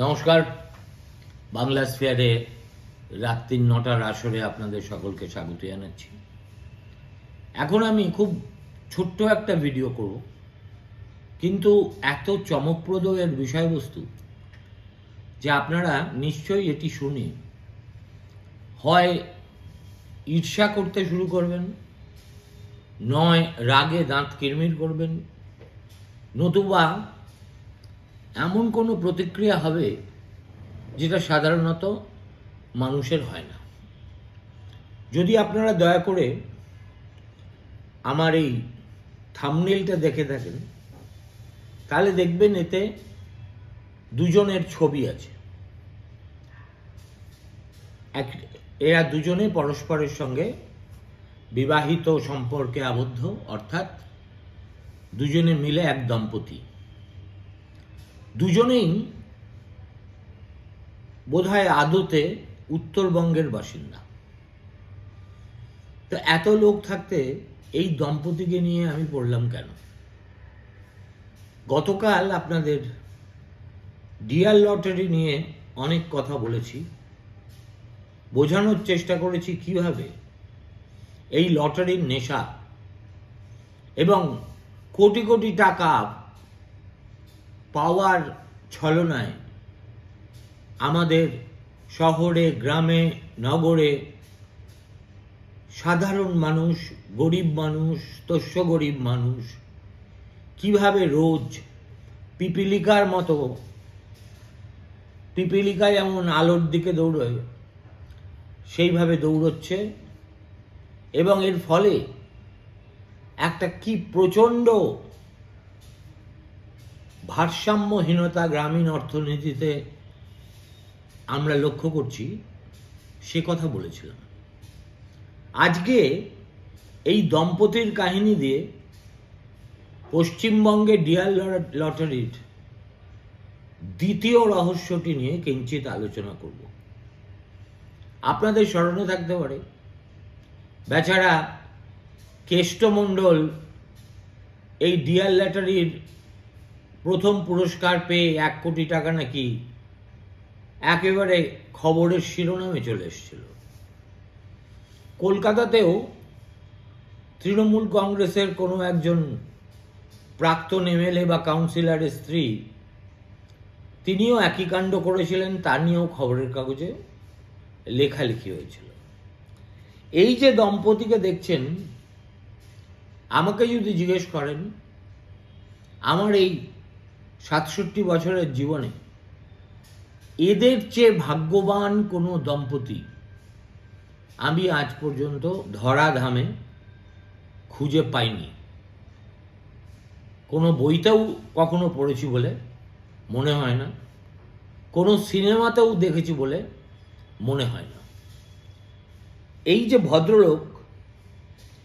নমস্কার। বাংলা স্ফেয়ারে রাত্রি নটার আসরে আপনাদের সকলকে স্বাগত জানাচ্ছি। এখন আমি খুব ছোট্ট একটা ভিডিও করব, কিন্তু এত চমকপ্রদ এর বিষয়বস্তু যে আপনারা নিশ্চয়ই এটি শুনে হয় ঈর্ষা করতে শুরু করবেন, নয় রাগে দাঁত কিরমির করবেন, নতুবা এমন কোনো প্রতিক্রিয়া হবে যেটা সাধারণত মানুষের হয় না। যদি আপনারা দয়া করে আমার এই থামনেলটা দেখে থাকেন, তাহলে দেখবেন এতে দুজনের ছবি আছে। এক, এরা দুজনে পরস্পরের সঙ্গে বিবাহিত সম্পর্কে আবদ্ধ, অর্থাৎ দুজনে মিলে এক দম্পতি। দুজনেই বোধহয় আদতে উত্তরবঙ্গের বাসিন্দা। তো এত লোক থাকতে এই দম্পতিকে নিয়ে আমি পড়লাম কেন? গতকাল আপনাদের ডিয়ার লটারি নিয়ে অনেক কথা বলেছি। বোঝানোর চেষ্টা করেছি কীভাবে এই লটারির নেশা এবং কোটি কোটি টাকা পাওয়ার ছলনায় আমাদের শহরে, গ্রামে, নগরে সাধারণ মানুষ, গরিব মানুষ, তস্য গরিব মানুষ কীভাবে রোজ পিপিলিকার মতো, পিপিলিকা যেমন আলোর দিকে দৌড়য়, সেইভাবে দৌড়চ্ছে এবং এর ফলে একটা কি প্রচণ্ড ভারসাম্যহীনতা গ্রামীণ অর্থনীতিতে আমরা লক্ষ্য করছি, সে কথা বলেছিলাম। আজকে এই দম্পতির কাহিনী দিয়ে পশ্চিমবঙ্গে ডিয়ার লটারির দ্বিতীয় রহস্যটি নিয়ে কিঞ্চিত আলোচনা করব। আপনাদের স্মরণে থাকতে পারে, বেচারা কেষ্টমণ্ডল এই ডিয়ার লটারির প্রথম পুরস্কার পেয়ে এক কোটি টাকা নাকি একেবারে খবরের শিরোনামে চলে এসেছিল। কলকাতাতেও তৃণমূল কংগ্রেসের কোনো একজন প্রাক্তন এমএলএ বা কাউন্সিলরের স্ত্রী, তিনিও একই কাণ্ড করেছিলেন, তা নিয়েও খবরের কাগজে লেখালেখি হয়েছিল। এই যে দম্পতিকে দেখছেন, আমাকে যদি জিজ্ঞেস করেন, আমার এই সাতষট্টি বছরের জীবনে এদের চেয়ে ভাগ্যবান কোনো দম্পতি আমি আজ পর্যন্ত ধরাধামে খুঁজে পাইনি। কোনো বইতেও কখনো পড়েছি বলে মনে হয় না। কোনো সিনেমাতেও দেখেছি বলে মনে হয় না। এই যে ভদ্রলোক,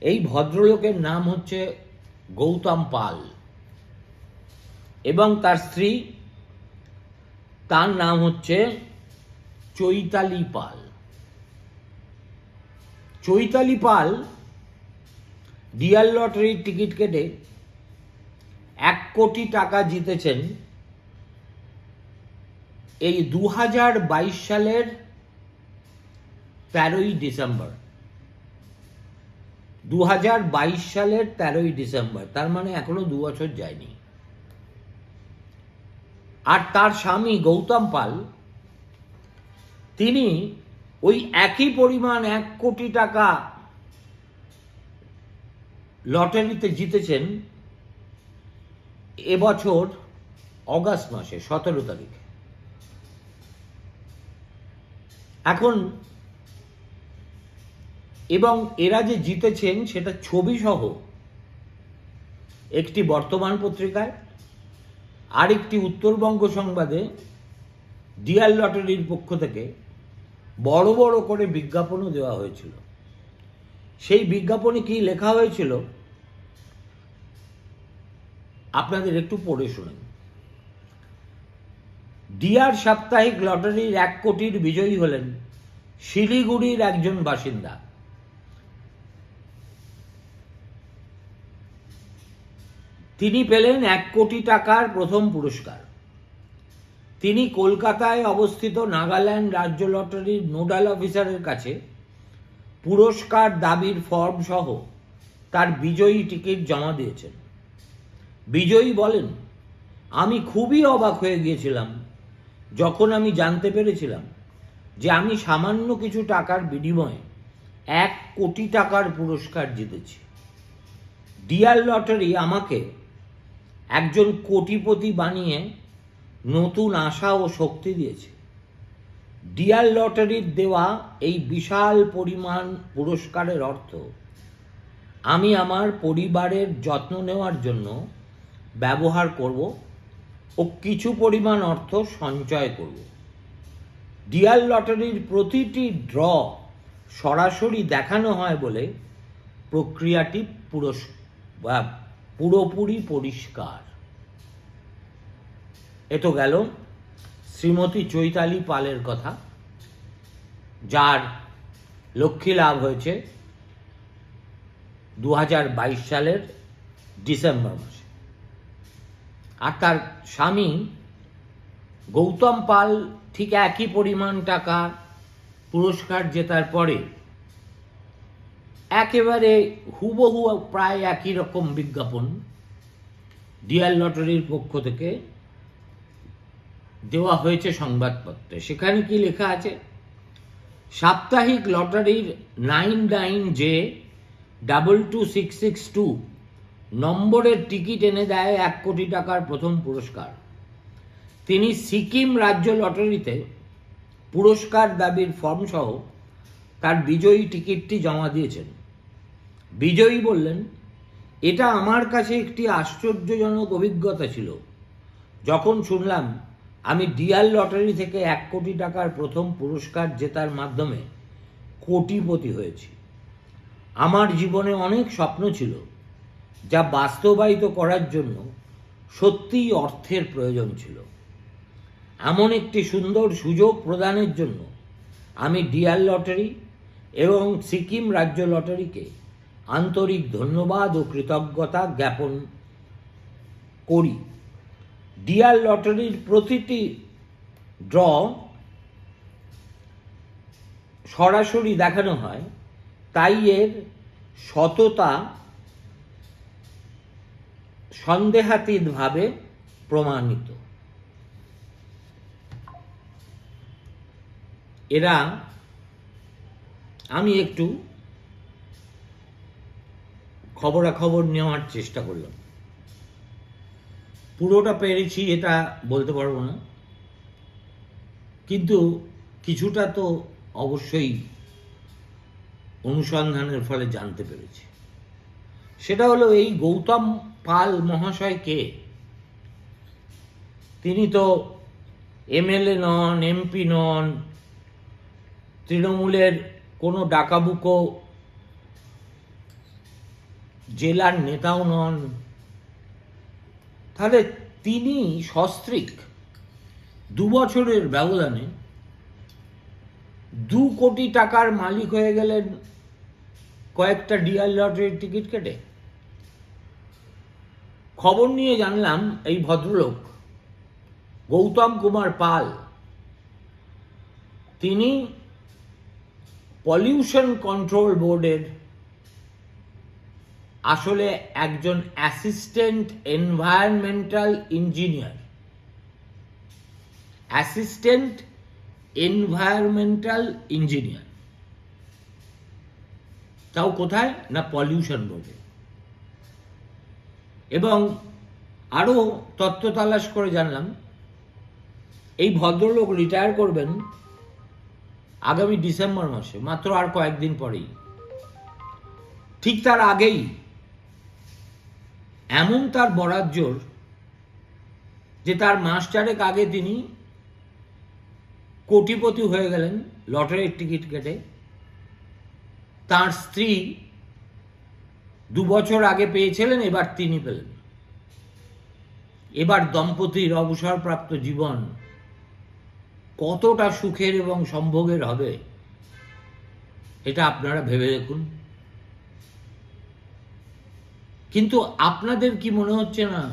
এই ভদ্রলোকের নাম হচ্ছে গৌতম পাল। এবং তার স্ত্রী, তার নাম হচ্ছে চৈতালি পাল। চৈতালি পাল ডিয়ার লটারির টিকিট কেটে এক কোটি টাকা জিতেছেন এই দু হাজার বাইশ সালের তেরোই ডিসেম্বর। দু হাজার বাইশ সালের তেরোই ডিসেম্বর, তার মানে এখনও দু বছর যায়নি। আর তার স্বামী গৌতম পাল, তিনি ওই একই পরিমাণ এক কোটি টাকা লটারিতে জিতেছেন এবছর অগাস্ট মাসে, সতেরো তারিখে। এখন এবং এরা যে জিতেছেন সেটা ছবি সহ একটি বর্তমান পত্রিকায় আরেকটি উত্তরবঙ্গ সংবাদে ডিয়ার লটারির পক্ষ থেকে বড় বড় করে বিজ্ঞাপনও দেওয়া হয়েছিল। সেই বিজ্ঞাপনে কি লেখা হয়েছিল? আপনাদের একটু পড়ে শুনেন। ডিয়ার সাপ্তাহিক লটারির এক কোটির বিজয়ী হলেন শিলিগুড়ির একজন বাসিন্দা। তিনি পেলেন এক কোটি টাকার প্রথম পুরস্কার। তিনি কলকাতায় অবস্থিত নাগাল্যান্ড রাজ্য লটারির নোডাল অফিসারের কাছে পুরস্কার দাবির ফর্ম সহ তার বিজয়ী টিকিট জমা দিয়েছেন। বিজয়ী বলেন, আমি খুবই অবাক হয়ে গিয়েছিলাম যখন আমি জানতে পেরেছিলাম যে আমি সামান্য কিছু টাকার বিনিময়ে এক কোটি টাকার পুরস্কার জিতেছি। ডিয়ার লটারি আমাকে একজন কোটিপতি বানিয়ে নতুন আশা ও শক্তি দিয়েছে। ডিয়ার লটারির দেওয়া এই বিশাল পরিমাণ পুরস্কারের অর্থ, আমি আমার পরিবারের যত্ন নেওয়ার জন্য ব্যবহার করব ও কিছু পরিমাণ অর্থ সঞ্চয় করব। ডিয়ার লটারির প্রতিটি ড্র সরাসরি দেখানো হয় বলে প্রক্রিয়াটি পুরস বা পুরোপুরি পরিষ্কার। এ তো গেল শ্রীমতী চৈতালি পালের কথা, যার লক্ষ্মী লাভ হয়েছে দু হাজার বাইশ সালের ডিসেম্বর মাসে। আর তার স্বামী গৌতম পাল ঠিক একই পরিমাণ টাকা পুরস্কার জেতার পরে একেবারে হুবহু প্রায় একই রকম বিজ্ঞাপন ডিয়ার লটারির পক্ষ থেকে দেওয়া হয়েছে সংবাদপত্রে। সেখানে কি লেখা আছে? সাপ্তাহিক লটারির nine nine J double two six six two নম্বরের টিকিট এনে দেয় এক কোটি টাকার প্রথম পুরস্কার। তিনি সিকিম রাজ্য লটারিতে পুরস্কার দাবির ফর্ম সহ তার বিজয়ী টিকিটটি জমা দিয়েছেন। বিজয়ী বললেন, এটা আমার কাছে একটি আশ্চর্যজনক অভিজ্ঞতা ছিল। যখন শুনলাম আমি ডিয়ার লটারি থেকে এক কোটি টাকার প্রথম পুরস্কার জেতার মাধ্যমে কোটিপতি হয়েছি। আমার জীবনে অনেক স্বপ্ন ছিল, যা বাস্তবায়িত করার জন্য সত্যিই অর্থের প্রয়োজন ছিল। এমন একটি সুন্দর সুযোগ প্রদানের জন্য আমি ডিয়ার লটারি এবং সিকিম রাজ্য লটারিকে আন্তরিক ধন্যবাদ ও কৃতজ্ঞতা জ্ঞাপন করি। ডিয়ার লটারির প্রতিটি ড্র সরাসরি দেখানো হয়। তাই এর সততা সন্দেহাতীতভাবে প্রমাণিত। এরা আমি একটু খবরাখবর নেওয়ার চেষ্টা করলাম। পুরোটা পেরেছি, এটা বলতে পারব না। কিন্তু কিছুটা তো অবশ্যই অনুসন্ধানের ফলে জানতে পেরেছি। সেটা হলো এই গৌতম পাল মহাশয় কে? তিনি তো এমএলএ নন, এমপি নন, তৃণমূলের কোনো ডাকাবুকো জেলার নেতাও নন। তাহলে তিনি সস্ত্রিক দু বছরের ব্যবধানে দু কোটি টাকার মালিক হয়ে গেলেন কয়েকটা ডিয়ার লটারির টিকিট কেটে। খবর নিয়ে জানলাম এই ভদ্রলোক গৌতম কুমার পাল। তিনি পলিউশন কন্ট্রোল বোর্ডের আসলে একজন assistant environmental engineer. Assistant environmental engineer. তাও কোথায় না পলিউশন বোর্ডে এবং আরও তত্ত্ব তালাশ করে জানলাম, এই ভদ্রলোক রিটায়ার করবেন আগামী ডিসেম্বর মাসে, মাত্র আর কয়েকদিন পরেই। ঠিক তার আগেই এমন তার বরাত জোর যে তার মাস চারেক আগে তিনি কোটিপতি হয়ে গেলেন, লটারির টিকিট কেটে। তার স্ত্রী দু বছর আগে পেয়েছিলেন, এবার তিনি পেলেন। এবার দম্পতির অবসরপ্রাপ্ত জীবন কতটা সুখের এবং সম্ভোগের হবে, এটা আপনারা ভেবে দেখুন। কিন্তু আপনাদের কি মনে হচ্ছে না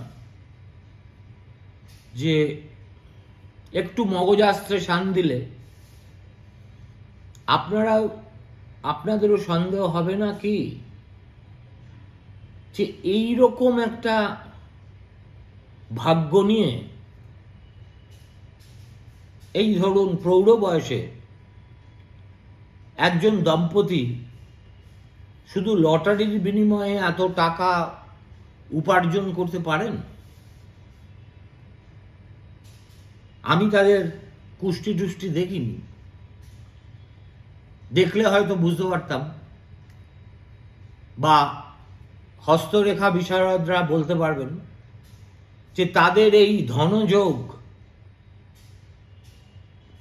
যে একটু মগজাস্ত্রে শান দিলে আপনারাও আপনাদেরও সন্দেহ হবে না কি? যে এই রকম একটা ভাগ্য নিয়ে এই ধরুন প্রৌঢ় বয়সে একজন দম্পতি শুধু লটারির বিনিময়ে এত টাকা উপার্জন করতে পারেন? আমি তাদের কুষ্টি টুষ্টি দেখিনি। দেখলে হয়তো বুঝতে পারতাম। বা হস্তরেখা বিশারদরা বলতে পারবেন যে তাদের এই ধনযোগ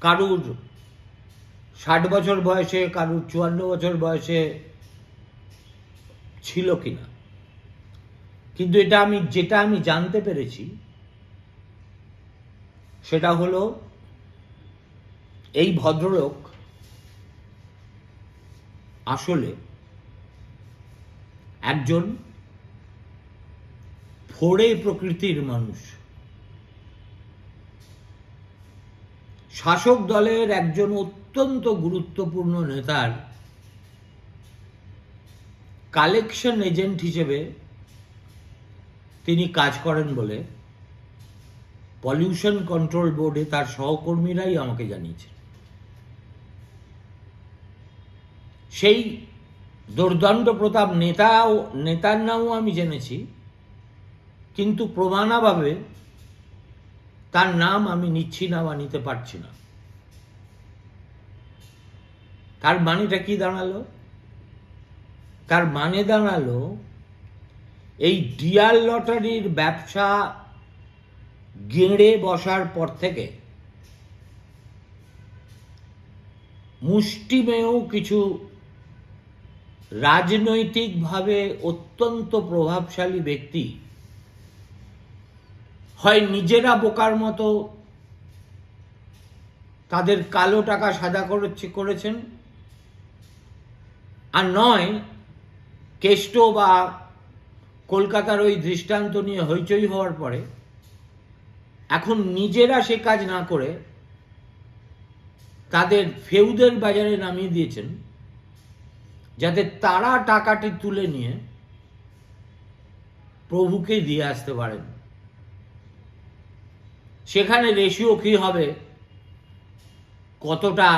কারুর ষাট বছর বয়সে, কারুর চুয়ান্ন বছর বয়সে ছিল কিনা। কিন্তু এটা আমি, যেটা আমি জানতে পেরেছি, সেটা হলো এই ভদ্রলোক আসলে একজন ফোড়ে প্রকৃতির মানুষ। শাসক দলের একজন অত্যন্ত গুরুত্বপূর্ণ নেতার কালেকশন এজেন্ট হিসেবে তিনি কাজ করেন বলে পলিউশন কন্ট্রোল বোর্ডে তার সহকর্মীরাই আমাকে জানিয়েছে সেই দুর্দণ্ড প্রতাপ নেতাও, নেতার নামও আমি জেনেছি, কিন্তু প্রমাণাভাবে তার নাম আমি নিচ্ছি না বা নিতে পারছি না। তার মানেটা কি দাঁড়াল? তার মানে দাঁড়াল, এই ডিয়ার লটারির ব্যবসা গেঁড়ে বসার পর থেকে। মুষ্টিমেয় কিছু রাজনৈতিকভাবে অত্যন্ত প্রভাবশালী ব্যক্তি হয় নিজেরা বোকার মতো তাদের কালো টাকা সাদা করেছে করেছেন, আর নয় কেষ্ট বা কলকাতার ওই দৃষ্টান্ত নিয়ে হইচই হওয়ার পরে এখন নিজেরা সে কাজ না করে তাদের ফেউদের বাজারে নামিয়ে দিয়েছেন, যাতে তারা টাকাটি তুলে নিয়ে প্রভুকে দিয়ে আসতে পারেন। সেখানে রেশিও কি হবে? কতটা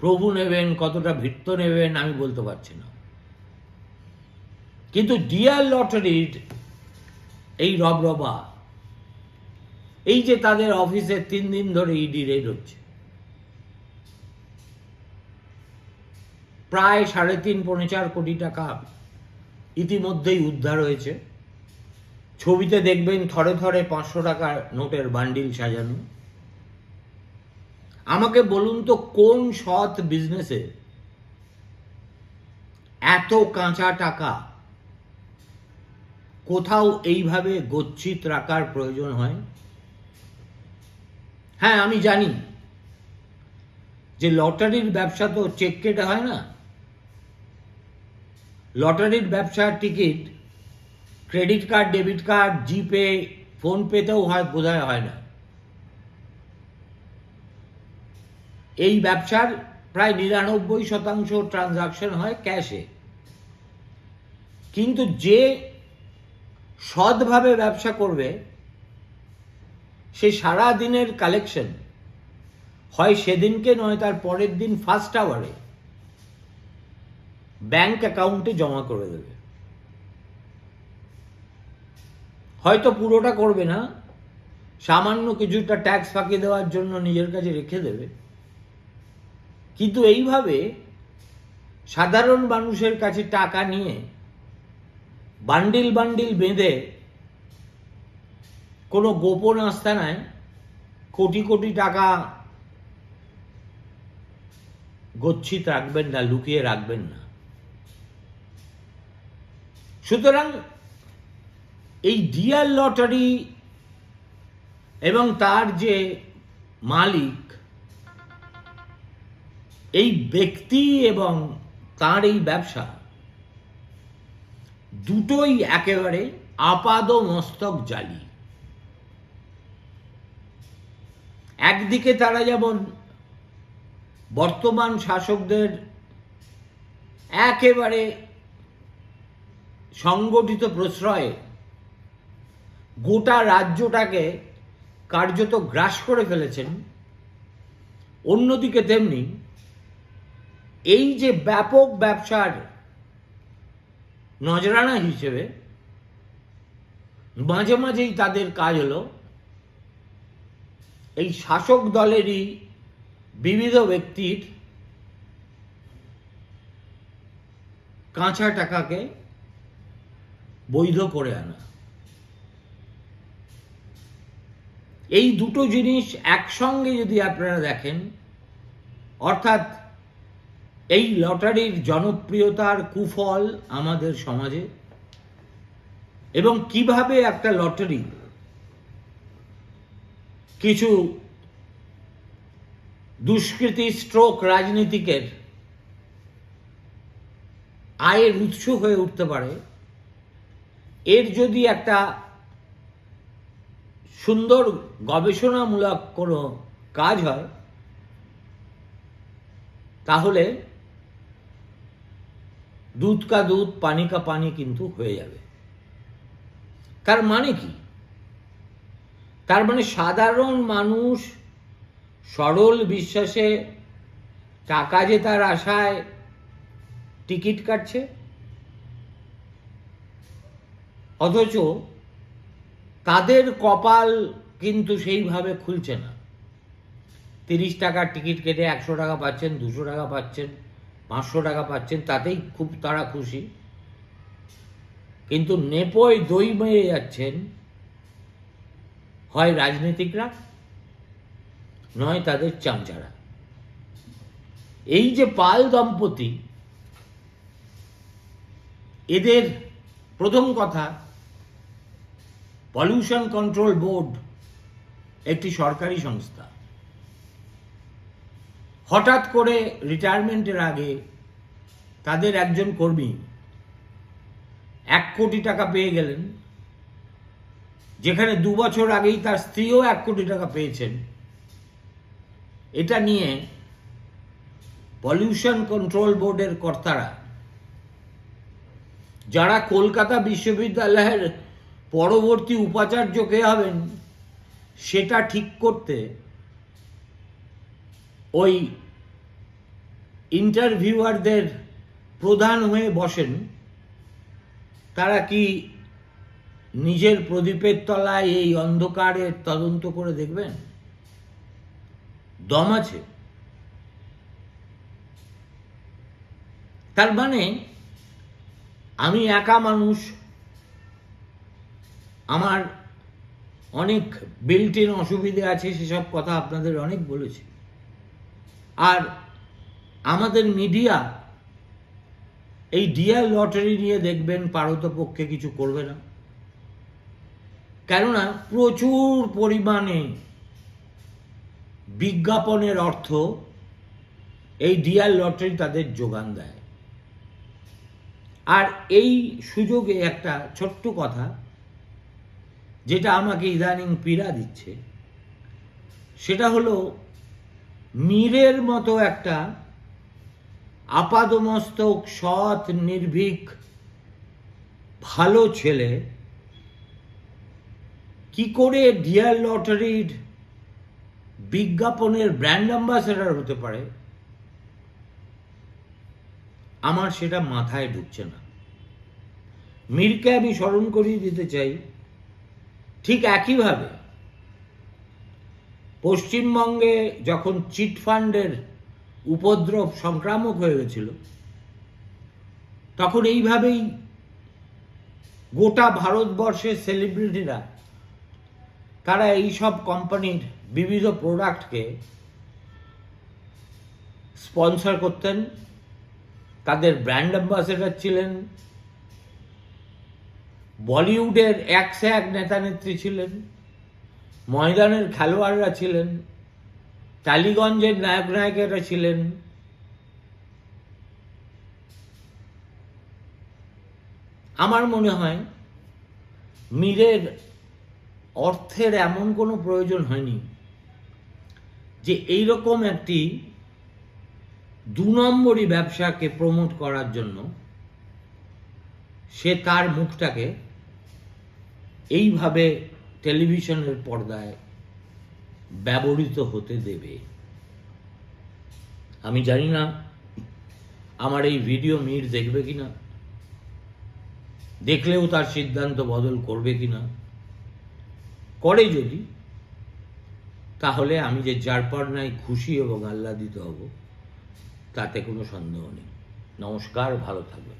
প্রভু নেবেন, কতটা ভিত্ত নেবেন, আমি বলতে পারছি না। কিন্তু ডিয়ার লটারির এই রবরবা এই যে তাদের অফিসে তিন দিন ধরে ইডি রেড হচ্ছে। প্রায় সাড়ে তিন, পৌনে চার কোটি টাকা ইতিমধ্যেই উদ্ধার হয়েছে। ছবিতে দেখবেন থরে থরে পাঁচশো টাকার নোটের বান্ডিল সাজানো। আমাকে বলুন তো, কোন সৎ বিজনেসে এত কাঁচা টাকা কোথাও এইভাবে গচ্ছিত রাখার প্রয়োজন হয়? হ্যাঁ আমি জানি যে লটারির ব্যবসা তো চেক কেটে হয় না। লটারির ব্যবসার ticket credit card, debit card, GPay, ফোনপেতেও হয়, বোধহয় হয় না। এই ব্যবসার প্রায় নিরানব্বই শতাংশ ট্রানজাকশন হয় ক্যাশে কিন্তু যে সৎভাবে ব্যবসা করবে, সে সারা দিনের কালেকশন হয় সেদিনকে, নয় তার পরের দিন ফার্স্ট আওয়ারে ব্যাংক অ্যাকাউন্টে জমা করে দেবে। হয়তো পুরোটা করবে না, সামান্য কিছুটা ট্যাক্স ফাঁকি দেওয়ার জন্য নিজের কাছে রেখে দেবে। কিন্তু এইভাবে সাধারণ মানুষের কাছে টাকা নিয়ে বান্ডিল বান্ডিল বেঁধে কোনো গোপন আস্থানায় কোটি কোটি টাকা গচ্ছিত রাখবেন না, লুকিয়ে রাখবেন না। সুতরাং এই ডিয়ার লটারি এবং তার যে মালিক, এই ব্যক্তি এবং তার এই ব্যবসা দুটোই একেবারে আপাদ মস্তক জালি। একদিকে তারা যেমন বর্তমান শাসকদের একেবারে সংগঠিত প্রশ্রয়ে গোটা রাজ্যটাকে কার্যত গ্রাস করে ফেলেছেন, অন্যদিকে তেমনি এই যে ব্যাপক ব্যবসার নজরানা হিসেবে মাঝে মাঝেই তাদের কাজ হলো এই শাসক দলেরই বিবিধ ব্যক্তির কাঁচা টাকাকে বৈধ করে আনা। এই দুটো জিনিস একসঙ্গে যদি আপনারা দেখেন, অর্থাৎ এই লটারির জনপ্রিয়তার কুফল আমাদের সমাজে এবং কীভাবে একটা লটারি কিছু দুষ্কৃতী স্ট্রোক রাজনীতিকের আয়ের উৎস হয়ে উঠতে পারে, এর যদি একটা সুন্দর গবেষণামূলক কোনো কাজ হয়, তাহলে দুধ কা দুধ, পানি কা পানি কিন্তু হয়ে যাবে। তার মানে কি? তার মানে সাধারণ মানুষ সরল বিশ্বাসে টাকা জেতার আশায় টিকিট কাটছে। অথচ তাদের কপাল কিন্তু সেইভাবে খুলছে না। তিরিশ টাকার টিকিট কেটে একশো টাকা পাচ্ছেন, দুশো টাকা পাচ্ছেন। পাঁচশো টাকা পাচ্ছেন, তাতেই খুব তারা খুশি। কিন্তু নেপোয় দই মেরে যাচ্ছেন, হয় রাজনীতিকরা, নয় তাদের চামচারা। এই যে পাল দম্পতি, এদের প্রথম কথা, পলিউশন কন্ট্রোল বোর্ড, একটি সরকারি সংস্থা। হঠাৎ করে রিটায়ারমেন্টের আগে তাদের একজন কর্মী এক কোটি টাকা পেয়ে গেলেন, যেখানে দু বছর আগেই তার স্ত্রীও এক কোটি টাকা পেয়েছেন। এটা নিয়ে পলিউশন কন্ট্রোল বোর্ডের কর্তারা, যারা কলকাতা বিশ্ববিদ্যালয়ের পরবর্তী উপাচার্য কে হবেন, সেটা ঠিক করতে ওই ইন্টারভিউয়ারদের প্রধান হয়ে বসেন। তারা কি নিজের প্রদীপের তলায় এই অন্ধকারের তদন্ত করে দেখবেন? দম আছে। তার মানে আমি একা মানুষ, আমার অনেক বিল্ট ইন অসুবিধে আছে, সেসব কথা আপনাদের অনেক বলেছি। আর আমাদের মিডিয়া এই ডিয়ার লটারি নিয়ে দেখবেন পারতপক্ষে কিছু করবে না। কেননা প্রচুর পরিমাণে বিজ্ঞাপনের অর্থ এই ডিয়ার লটারি তাদের যোগান দেয়। আর এই সুযোগে একটা ছোট্ট কথা, যেটা আমাকে ইদানিং পীড়া দিচ্ছে, সেটা হলো মীরের মতো একটা আপাদমস্তক, সৎ, নির্ভীক, ভালো ছেলে কি করে ডিয়ার লটারির বিজ্ঞাপনের ব্র্যান্ড অ্যাম্বাসেডার হতে পারে, আমার সেটা মাথায় ঢুকছে না। মীরকে আমি স্মরণ করিয়ে দিতে চাই, ঠিক একইভাবে পশ্চিমবঙ্গে যখন চিটফান্ডের উপদ্রব সংক্রামক হয়ে গেছিল, তখন এইভাবেই গোটা ভারতবর্ষের সেলিব্রিটিরা তারা এই সব কোম্পানির বিবিধ প্রোডাক্টকে স্পন্সর করতেন, তাদের ব্র্যান্ড অ্যাম্বাসেডার ছিলেন, বলিউডের এক সে এক নেতা নেত্রী ছিলেন ময়দানের খেলোয়াড়রা ছিলেন, টালিগঞ্জের নায়ক নায়কেরা ছিলেন। আমার মনে হয় মীরের অর্থের এমন কোনো প্রয়োজন হয়নি যে এই রকম একটি দু নম্বরই ব্যবসাকে প্রমোট করার জন্য সে তার মুখটাকে এইভাবে টেলিভিশনের পর্দায় ব্যবহৃত হতে দেবে। আমি জানি না আমার এই ভিডিও মিট দেখবে কিনা, দেখলেও তার সিদ্ধান্ত বদল করবে কিনা। করে যদি, তাহলে আমি যে যার পর নাই খুশি এবং আহ্লাদিত হব, তাতে কোনো সন্দেহ নেই। নমস্কার, ভালো থাকবেন।